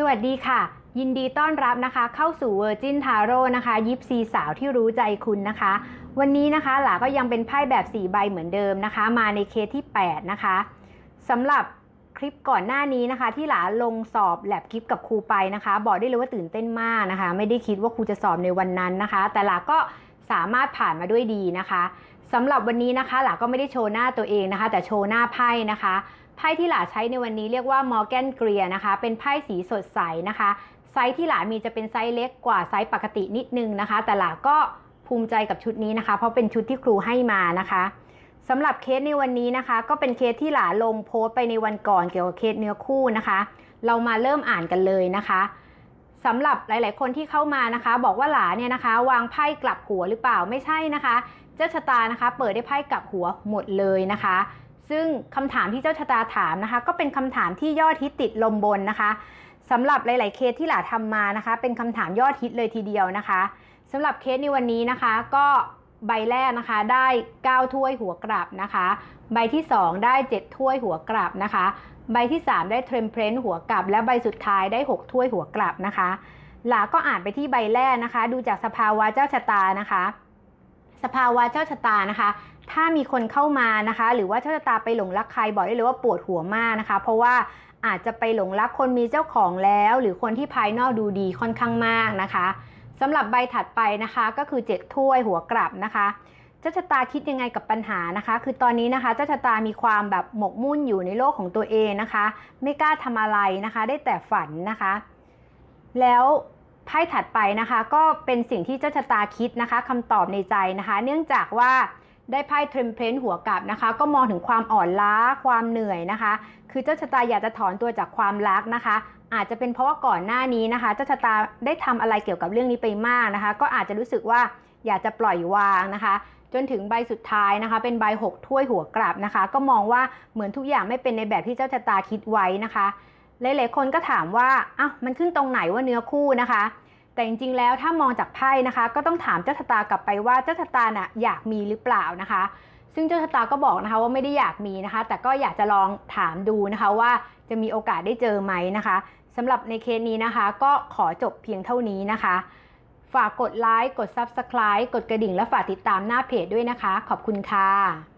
สวัสดีค่ะ ยินดีต้อนรับนะคะ เข้าสู่ Virgin Tarot นะคะ ยิปซีสาวที่รู้ใจคุณนะคะ วันนี้นะคะหลาก็ยังเป็นไพ่แบบ 4 ใบเหมือนเดิมนะคะ มาในเคสที่ 8 นะคะสำหรับคลิปก่อนหน้านี้นะคะ ที่หลาลงสอบแลบคลิปกับครูไปนะคะ บอกได้เลยว่าตื่นเต้นมากนะคะ ไม่ได้คิดว่าครูจะสอบในวันนั้นนะคะ แต่หลาก็สามารถผ่านมาด้วยดีนะคะสำหรับวันนี้นะคะ หลาก็ไม่ได้โชว์หน้าตัวเองนะคะ แต่โชว์หน้าไพ่นะคะ ไพ่ที่หลาใช้ในวันนี้เรียกว่า Morgan g r e e r นะคะ เป็นไพ่สีสดใสนะคะ ไซส์ที่หลามีจะเป็นไซส์เล็กกว่าไซส์ปกตินิดนึงนะคะ แต่หลาก็ภูมิใจกับชุดนี้นะคะ เพราะเป็นชุดที่ครูให้มานะคะสำหรับเคสในวันนี้นะคะ ก็เป็นเคสที่หลาลงโพสต์ไปในวันก่อนเกี่ยวกับเคสเนื้อคู่นะคะ เรามาเริ่มอ่านกันเลยนะคะสำหรับหลาย ๆ คนที่เข้ามานะคะ บอกว่าหลาเนี่ยนะคะ วางไพ่กลับหัวหรือเปล่าไม่ใช่นะคะ เจ้าชะตานะคะ เปิดได้ไพ่กลับหัวหมดเลยนะคะ ซึ่งคำถามที่เจ้าชะตาถามนะคะ ก็เป็นคำถามที่ยอดฮิตติดลมบนนะคะสำหรับหลาย ๆ เคสที่หลาทำมานะคะ เป็นคำถามยอดฮิตเลยทีเดียวนะคะสำหรับเคสในวันนี้นะคะ ก็ใบแรกนะคะได้9ถ้วยหัวกลับนะคะ ใบที่ 2 ได้ 7 ถ้วยหัวกลับนะคะ ใบที่ 3 ได้เทรมเพลนหัวกลับ และใบสุดท้ายได้ 6 ถ้วยหัวกลับนะคะ หลาก็อ่านไปที่ใบแรกนะคะ ดูจากสภาวะเจ้าชะตานะคะ สภาวะเจ้าชะตานะคะ ถ้ามีคนเข้ามานะคะ หรือว่าเจ้าชะตาไปหลงรักใครบอกได้เลยว่าปวดหัวมากนะคะ เพราะว่าอาจจะไปหลงรักคนมีเจ้าของแล้ว หรือคนที่ภายนอกดูดีค่อนข้างมากนะคะสำหรับใบถัดไปนะคะ ก็คือ7ถ้วยหัวกลับนะคะเจ้าชะตาคิดยังไงกับปัญหานะคะ คือตอนนี้นะคะเจ้าชะตามีความแบบหมกมุ่นอยู่ในโลกของตัวเองนะคะ ไม่กล้าทำอะไรนะคะ ได้แต่ฝันนะคะ แล้ว ไพ่ถัดไปนะคะ ก็เป็นสิ่งที่เจ้าชะตาคิดนะคะคำตอบในใจนะคะ เนื่องจากว่าได้ไพ่เทรมเพลนหัวกลับนะคะ ก็มองถึงความอ่อนล้าความเหนื่อยนะคะ คือเจ้าชะตาอยากจะถอนตัวจากความรักนะคะ อาจจะเป็นเพราะว่าก่อนหน้านี้นะคะเจ้าชะตาได้ทำอะไรเกี่ยวกับเรื่องนี้ไปมากนะคะ ก็อาจจะรู้สึกว่าอยากจะปล่อยวางนะคะ จนถึงใบสุดท้ายนะคะ เป็นใบ6ถ้วยหัวกลับนะคะ ก็มองว่าเหมือนทุกอย่างไม่เป็นในแบบที่เจ้าชะตาคิดไว้นะคะ หลายๆคนก็ถามว่าอ้าวมันขึ้นตรงไหนว่าเนื้อคู่นะคะ แต่จริงๆแล้วถ้ามองจากไพ่นะคะ ก็ต้องถามเจ้าชะตากลับไปว่าเจ้าชะตาน่ะอยากมีหรือเปล่านะคะ ซึ่งเจ้าชะตาก็บอกนะคะว่าไม่ได้อยากมีนะคะ แต่ก็อยากจะลองถามดูนะคะว่าจะมีโอกาสได้เจอไหมนะคะสำหรับในเคสนี้นะคะ ก็ขอจบเพียงเท่านี้นะคะ ฝากกดไลค์กด Subscribe กดกระดิ่งและฝากติดตามหน้าเพจด้วยนะคะ ขอบคุณค่ะ